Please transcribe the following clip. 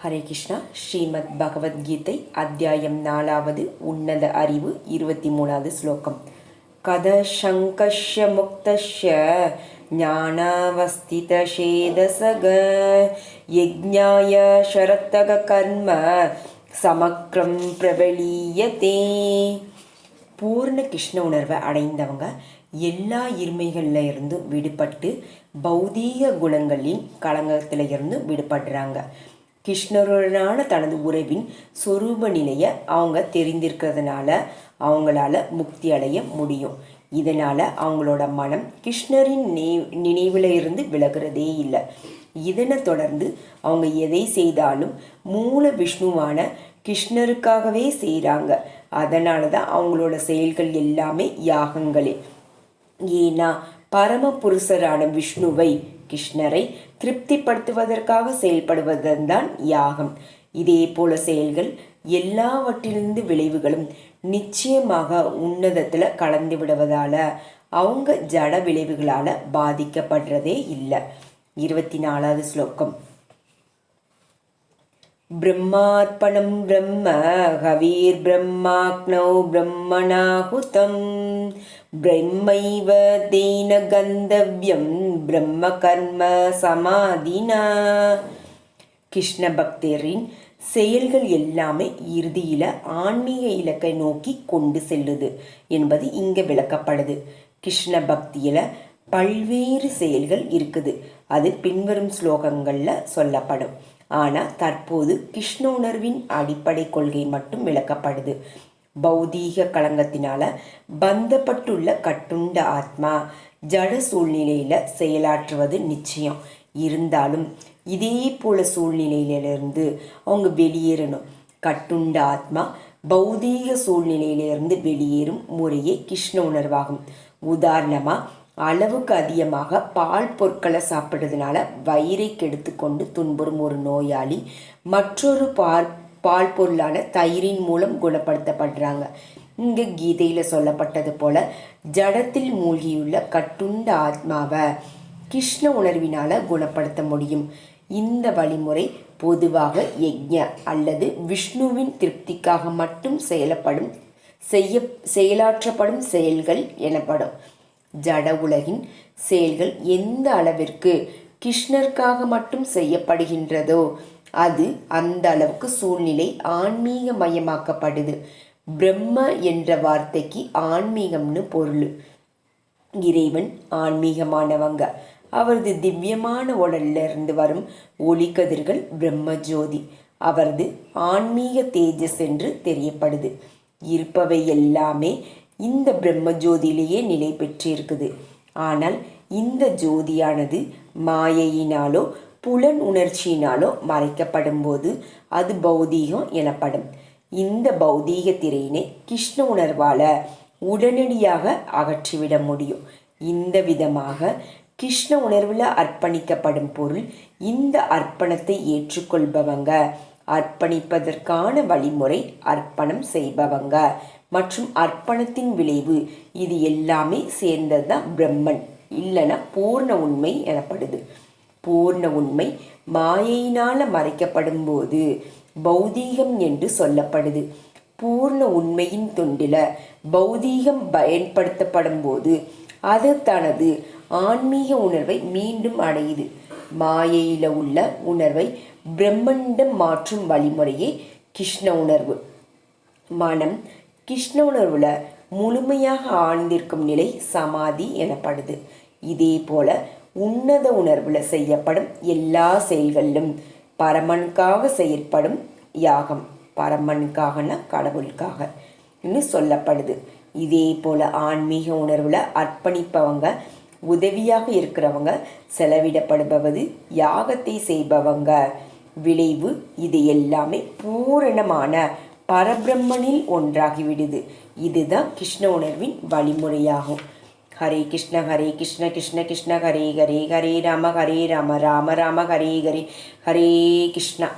ஹரே கிருஷ்ணா ஸ்ரீமத் பகவத்கீதை அத்தியாயம் நாலாவது உன்னத அறிவு இருபத்தி மூணாவது ஸ்லோகம் கத சங்கஷ்ய முக்தஷ்ய ஞானாவஸ்திதஷேதசக யஜ்ஞாய ஷரத்தக கர்ம சமக்ரம் பிரபலீயதே பூர்ண கிருஷ்ண உணர்வை அடைந்தவங்க எல்லா இருமைகளில் இருந்தும் விடுபட்டு பௌதீக குணங்களின் களங்கத்தில் இருந்தும் விடுபடுறாங்க கிருஷ்ணருடனான தனது உறவின் சொரூப நிலையை அவங்க தெரிந்திருக்கிறதுனால அவங்களால முக்தி அடைய முடியும். இதனால் அவங்களோட மனம் கிருஷ்ணரின் நினைவில் இருந்து விலகிறதே இல்லை. இதனை தொடர்ந்து அவங்க எதை செய்தாலும் மூல விஷ்ணுவான கிருஷ்ணருக்காகவே செய்கிறாங்க அதனால தான் அவங்களோட செயல்கள் எல்லாமே யாகங்களே. ஏன்னா பரமபுருஷரான விஷ்ணுவை கிருஷ்ணரை திருப்திப்படுத்துவதற்காக செயல்படுவதுதான் யாகம். இதே போல செயல்கள் எல்லாவற்றிலிருந்து விளைவுகளும் நிச்சயமாக உன்னதத்தில் கலந்து விடுவதால அவங்க ஜட விளைவுகளால் பாதிக்கப்படுறதே இல்லை. இருபத்தி நாலாவது ஸ்லோகம். ब्रह्मार्पणं ब्रह्म हविर्ब्रह्माग्नौ ब्रह्मणाहुतं ब्रह्मैव तेन गन्तव्यं ब्रह्मकर्म சமாதினா கிருஷ்ண பக்தரின் செயல்கள் எல்லாமே இறுதியில் ஆன்மீக இலக்கை நோக்கி கொண்டு செல்லுது என்பது இங்கே விளக்கப்படுது கிருஷ்ண பக்தியில் பல்வேறு செயல்கள் இருக்குது அது பின்வரும் ஸ்லோகங்களில் சொல்லப்படும் ஆனால் தற்போது கிருஷ்ண உணர்வின் அடிப்படை கொள்கை மட்டும் விளக்கப்படுது. பௌதீக களங்கத்தினால பந்தப்பட்டுள்ள கட்டுண்ட ஆத்மா ஜட சூழ்நிலையில் செயலாற்றுவது நிச்சயம். இருந்தாலும் இதே போல சூழ்நிலையிலிருந்து அவங்க வெளியேறணும். கட்டுண்ட ஆத்மா பௌதீக சூழ்நிலையிலிருந்து வெளியேறும் முறையே கிருஷ்ண உணர்வாகும் உதாரணமாக அளவுக்கு அதிகமாக பால் பொருட்களை சாப்பிட்றதுனால வயிறை கெடுத்துக்கொண்டு துன்புறும் ஒரு நோயாளி மற்றொரு பால் பால் பொருளான தயிரின் மூலம் குணப்படுத்தப்படுறாங்க. இங்கே கீதையில் சொல்லப்பட்டது போல ஜடத்தில் மூழ்கியுள்ள கட்டுண்ட ஆத்மாவை கிருஷ்ண உணர்வினால் குணப்படுத்த முடியும். இந்த வழிமுறை பொதுவாக யஜ்ய அல்லது விஷ்ணுவின் திருப்திக்காக மட்டும் செயலப்படும் செய்ய செயலாற்றப்படும் செயல்கள் எனப்படும். ஜட உலகின் செயல்கள் எந்த அளவிற்கு கிருஷ்ணருக்காக மட்டும் செய்யப்படுகின்றதோ அது அந்த அளவுக்கு சூழ்நிலை ஆன்மீக மயமாக்கப்படுது. பிரம்ம என்ற வார்த்தைக்கு ஆன்மீகம்னு பொருள். இறைவன் ஆன்மீகமானவங்க. அவரது திவ்யமான உடல்ல இருந்து வரும் ஒளிக்கதிர்கள் பிரம்ம ஜோதி. அவரது ஆன்மீக தேஜஸ் என்று தெரியப்படுது. இருப்பவை எல்லாமே இந்த பிரம்ம ஜோதியிலேயே நிலை பெற்றிருக்குது. ஆனால் இந்த ஜோதியானது மாயையினாலோ புலன் உணர்ச்சியினாலோ மறைக்கப்படும் போது அது பௌதீகம் எனப்படும். இந்த பௌதீக திரையினை கிருஷ்ண உணர்வால் உடனடியாக அகற்றிவிட முடியும். இந்த விதமாக கிருஷ்ண உணர்வில் அர்ப்பணிக்கப்படும் பொருள் இந்த அர்ப்பணத்தை ஏற்றுக்கொள்பவங்க. அர்ப்பணிப்பதற்கான வழிமுறை அர்ப்பணம் செய்பவங்க. மற்றும் அர்ப்பணத்தின் விளைவு. இது எல்லாமே சேர்ந்தது தான் பிரம்மன். இல்லைன்னா பூர்ண உண்மை எனப்படுது. பூர்ண உண்மை மாயையினால் மறைக்கப்படும் போது பௌதீகம் என்று சொல்லப்படுது. பூர்ண உண்மையின் தொண்டில் பௌதீகம் பயன்படுத்தப்படும் போது அது தனது ஆன்மீக உணர்வை மீண்டும் அடையுது. மாயையில் உள்ள உணர்வை பிரம்மண்டம் மாற்றும் வழிமுறையே கிருஷ்ண உணர்வு. மனம் கிருஷ்ண உணர்வில் முழுமையாக ஆழ்ந்திருக்கும் நிலை சமாதி எனப்படுது. இதே போல உன்னத உணர்வில் செய்யப்படும் எல்லா செயல்களிலும் பரமனுக்காக செயற்படும் யாகம். பரமனுக்காகனா கடவுளுக்காக இன்னும் சொல்லப்படுது. இதே போல ஆன்மீக உணர்வில் அர்ப்பணிப்பவங்க உதவியாக இருக்கிறவங்க செலவிடப்படுபவது யாகத்தை செய்பவங்க விளைவு இது எல்லாமே பூரணமான பரபிரம்மனில் ஒன்றாகிவிடுது. இதுதான் கிருஷ்ண உணர்வின் வழிமுறையாகும். ஹரே கிருஷ்ண ஹரே கிருஷ்ண கிருஷ்ண கிருஷ்ண ஹரே ஹரே ஹரே ராம ஹரே ராம ராம ராம ஹரே ஹரே ஹரே கிருஷ்ணா.